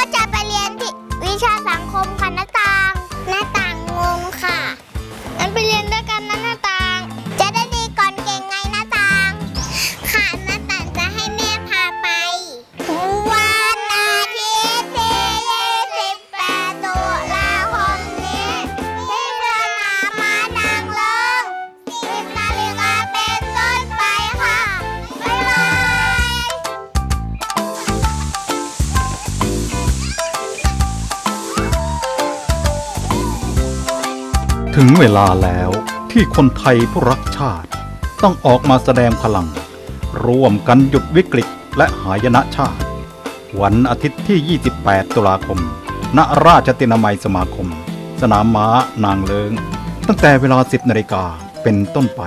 ก็จะไปเรียนที่วิชา ถึงเวลาแล้วที่คนไทยผู้รักชาติ ต้องออกมาแสดงพลัง ร่วมกันหยุดวิกฤตและหายนะชาติ วันอาทิตย์ที่ 28 ตุลาคม ณ ราชตินามัยสมาคม สนามม้านางเลิง ตั้งแต่เวลา 10นาฬิกาเป็นต้นไป